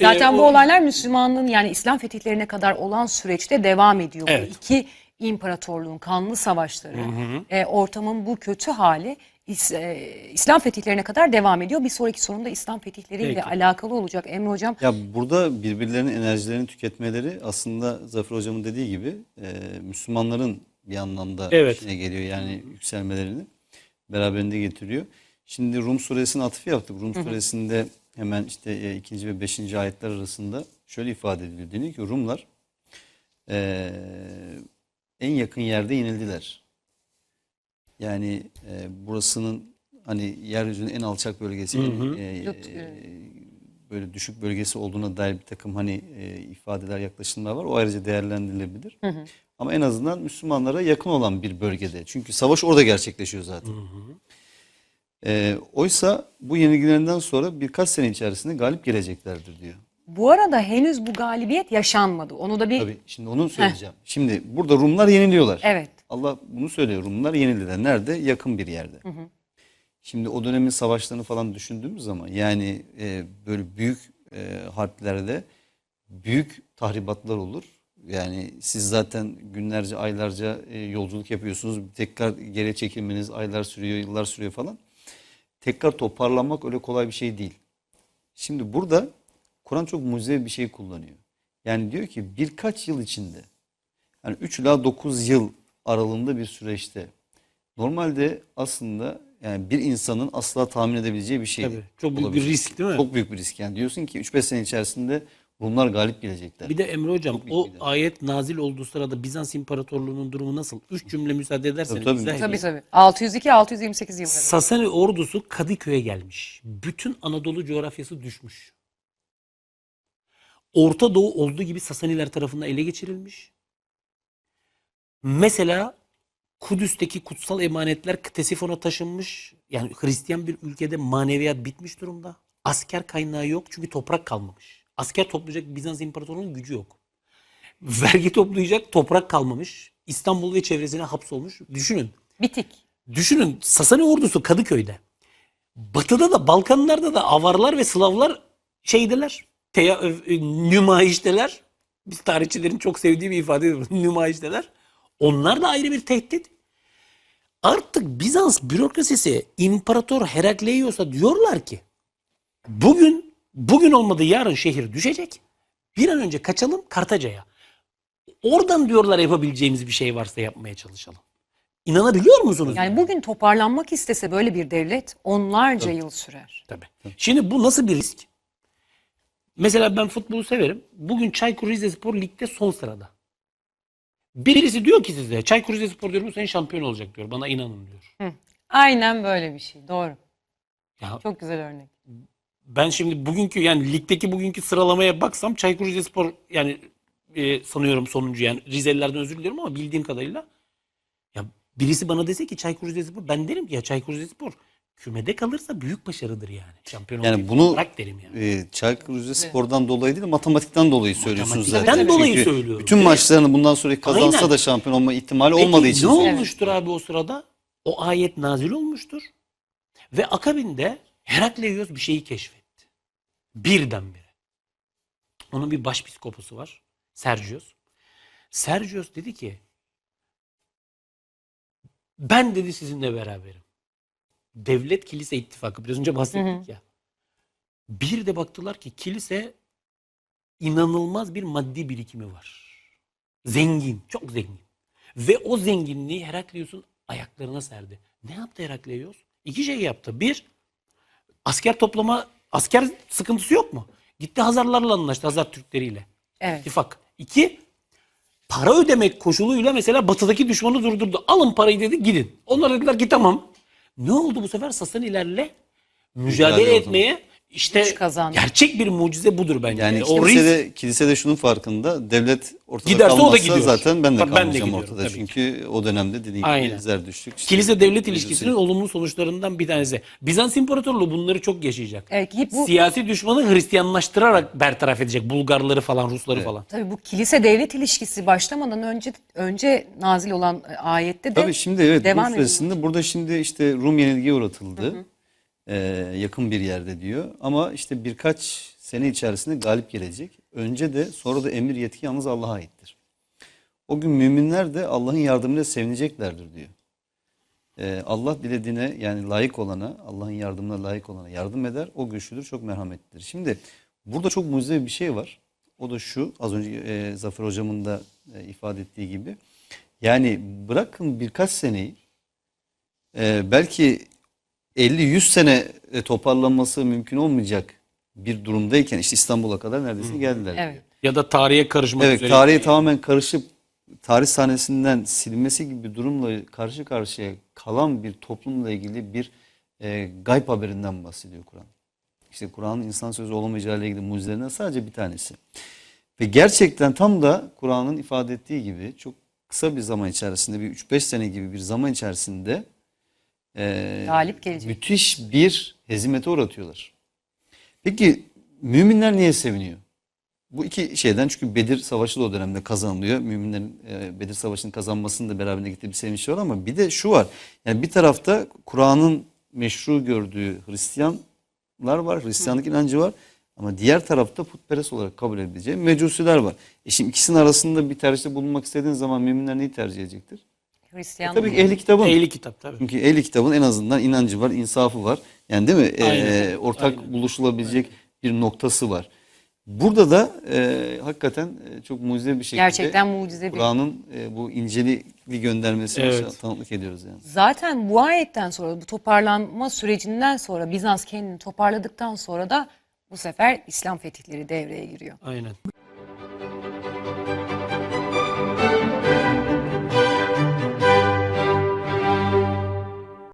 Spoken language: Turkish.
Zaten Ee, bu o- olaylar Müslümanlığın yani İslam fetihlerine kadar olan süreçte devam ediyor. Evet. Bu iki imparatorluğun kanlı savaşları, e, ortamın bu kötü hali İs- e, İslam fetihlerine kadar devam ediyor. Bir sonraki sorun da İslam fetihleriyle Peki. alakalı olacak Emre Hocam. Ya burada birbirlerinin enerjilerini tüketmeleri aslında Zafer Hocam'ın dediği gibi e, Müslümanların bir anlamda Evet. içine geliyor. Yani yükselmelerini beraberinde getiriyor. Şimdi Rum suresine atıf yaptık. Rum suresinde hemen işte e, ikinci ve beşinci ayetler arasında şöyle ifade ediliyor. Deniyor ki Rumlar e, en yakın yerde yenildiler. Yani e, burasının hani yeryüzünün en alçak bölgesi, en, e, Lut, e, böyle düşük bölgesi olduğuna dair bir takım hani e, ifadeler, yaklaşımlar var. O ayrıca değerlendirilebilir. Ama en azından Müslümanlara yakın olan bir bölgede. Çünkü savaş orada gerçekleşiyor zaten. E, oysa bu yenilgilerinden sonra birkaç sene içerisinde galip geleceklerdir diyor. Bu arada henüz bu galibiyet yaşanmadı. Onu da bir Tabii şimdi onu söyleyeceğim. Şimdi burada Rumlar yeniliyorlar. evet. Allah bunu söylüyor. Rumlar yenildiler. Nerede? Yakın bir yerde. Şimdi o dönemin savaşlarını falan düşündüğümüz zaman yani e, böyle büyük e, harplerde büyük tahribatlar olur. Yani siz zaten günlerce, aylarca e, yolculuk yapıyorsunuz. Tekrar geri çekilmeniz aylar sürüyor, yıllar sürüyor falan. Tekrar toparlanmak öyle kolay bir şey değil. Şimdi burada Kur'an çok mucizevi bir şey kullanıyor. Yani diyor ki birkaç yıl içinde yani 3 ila 9 yıl aralığında bir süreçte normalde aslında yani bir insanın asla tahmin edebileceği bir şey. Tabii. Çok büyük bir olabilir. risk değil mi? Çok büyük bir risk. Yani diyorsun ki 3-5 sene içerisinde Rumlar galip gelecekler. Bir de Emre Hocam Çok o de. ayet nazil olduğu sırada Bizans İmparatorluğu'nun durumu nasıl? Üç cümle müsaade ederseniz. Tabii, tabii. izah Tabii tabii. 602-628 yılları. Sasani ordusu Kadıköy'e gelmiş. Bütün Anadolu coğrafyası düşmüş. Orta Doğu olduğu gibi Sasaniler tarafından ele geçirilmiş. Mesela Kudüs'teki kutsal emanetler Ktesifon'a taşınmış. Yani Hristiyan bir ülkede maneviyat bitmiş durumda. Asker kaynağı yok çünkü toprak kalmamış. Asker toplayacak Bizans İmparatorluğu'nun gücü yok. Vergi toplayacak toprak kalmamış. İstanbul ve çevresine hapsolmuş. Düşünün. Bitik. Düşünün Sasani ordusu Kadıköy'de. Batı'da da Balkanlarda da Avarlar ve Slavlar şeydeler. Teya, ö- nümayişteler. Biz tarihçilerin çok sevdiği bir ifade nümayişteler. Onlar da ayrı bir tehdit. Artık Bizans bürokrasisi İmparator Herakleios'a diyorlar ki bugün bugün olmadı yarın şehir düşecek. Bir an önce kaçalım Kartaca'ya. Oradan diyorlar yapabileceğimiz bir şey varsa yapmaya çalışalım. İnanabiliyor musunuz? Yani bugün toparlanmak istese böyle bir devlet onlarca yıl sürer. Tabii. Şimdi bu nasıl bir risk? Mesela ben futbolu severim. Bugün Çaykur Rizespor ligde son sırada. Birisi diyor ki size Çaykur Rizespor diyorum sen şampiyon olacak diyor. Bana inanın diyor. Aynen böyle bir şey. Doğru. Ya Çok güzel örnek. Ben şimdi bugünkü yani ligdeki bugünkü sıralamaya baksam Çaykur Rizespor yani e, sanıyorum sonuncu yani Rizelilerden özür diliyorum ama bildiğim kadarıyla ya birisi bana dese ki Çaykur Rizespor ben derim ki ya Çaykur Rizespor kümede kalırsa büyük başarıdır yani. Şampiyon Yani bunu bırak derim yani. e, Çaykur Rizespor'dan dolayı değil matematikten dolayı söylüyorsunuz Matematikten zaten. dolayı Çünkü söylüyorum. Bütün Evet. maçlarını bundan sonra kazansa Aynen. da şampiyon olma ihtimali Peki olmadığı için. ne olmuştur abi o sırada? O ayet nazil olmuştur. Ve akabinde Herakleios bir şeyi keşfetti. Birdenbire. Onun bir başpiskoposu var. Sergios. Sergios dedi ki ben dedi sizinle beraberim. Devlet kilise ittifakı biraz önce bahsettik ya. Bir de baktılar ki kilise inanılmaz bir maddi birikimi var. Zengin, çok zengin. Ve o zenginliği Herakleios'un ayaklarına serdi. Ne yaptı Herakleios? İki şey yaptı. Bir, asker toplama, asker sıkıntısı yok mu? Gitti Hazarlarla anlaştı, Hazar Türkleriyle. Evet. İttifak. İki, para ödemek koşuluyla mesela batıdaki düşmanı durdurdu. Alın parayı dedi gidin. Onlar dediler ki tamam. Ne oldu bu sefer Sasanilerle mücadele Mücadele oldu. etmeye işte kazandı. gerçek bir mucize budur bence. Yani o kilise risk de, kilise de şunun farkında. Devlet ortada Giderse o da kalmazsa gidiyor. zaten ben de Bak ben de kalmayacağım gidiyorum, ortada. tabii ki. Çünkü o dönemde dediğim Aynen. gibi Zerdüştlük. işte, kilise devlet ilişkisinin olumlu sonuçlarından bir tanesi. Bizans İmparatorluğu bunları çok yaşayacak. Evet, bu Siyasi düşmanı Hristiyanlaştırarak bertaraf edecek. Bulgarları falan, Rusları falan. tabii bu kilise devlet ilişkisi başlamadan önce önce nazil olan ayette de Tabii şimdi evet devam suresinde burada şimdi işte Rum yenilgiye uğratıldı. Ee, yakın bir yerde diyor. Ama işte birkaç sene içerisinde galip gelecek. Önce de sonra da emir yetki yalnız Allah'a aittir. O gün müminler de Allah'ın yardımıyla sevineceklerdir diyor. Ee, Allah dilediğine yani layık olana, Allah'ın yardımına layık olana yardım eder. O güçlüdür, çok merhametlidir. Şimdi burada çok mucizevi bir şey var. O da şu, az önce e, Zafer Hocam'ın da e, ifade ettiği gibi. Yani bırakın birkaç seneyi, e, belki 50-100 sene e, toparlanması mümkün olmayacak bir durumdayken işte İstanbul'a kadar neredeyse geldiler. Evet. Ya da tarihe karışmak Evet üzere. tarihe tamamen karışıp tarih sahnesinden silinmesi gibi bir durumla karşı karşıya kalan bir toplumla ilgili bir e, gayb haberinden bahsediyor Kur'an. İşte Kur'an'ın insan sözü olamayacağı ile ilgili mucizelerinden sadece bir tanesi. Ve gerçekten tam da Kur'an'ın ifade ettiği gibi çok kısa bir zaman içerisinde bir 3-5 sene gibi bir zaman içerisinde e, Galip gelecek. müthiş bir hezimete uğratıyorlar. Peki müminler niye seviniyor? Bu iki şeyden çünkü Bedir Savaşı da o dönemde kazanılıyor. Müminlerin e, Bedir Savaşı'nın kazanmasının da beraberinde getirdiği bir sevinç var ama bir de şu var. Yani bir tarafta Kur'an'ın meşru gördüğü Hristiyanlar var, Hristiyanlık inancı var. Ama diğer tarafta putperest olarak kabul edileceği mecusiler var. E şimdi ikisinin arasında bir tercihte bulunmak istediğin zaman müminler neyi tercih edecektir? E Hristiyan tabii ki ehli kitabın. Ehli kitap tabii. Çünkü ehli kitabın en azından inancı var, insafı var. Yani değil mi? Ee, Aynen. ortak Aynen. buluşulabilecek bir noktası var. Burada da e, hakikaten e, çok mucize bir şekilde Gerçekten mucize bir. Kur'an'ın e, bu incelikli göndermesine Evet. tanıklık ediyoruz yani. Zaten bu ayetten sonra bu toparlanma sürecinden sonra Bizans kendini toparladıktan sonra da bu sefer İslam fetihleri devreye giriyor. Aynen.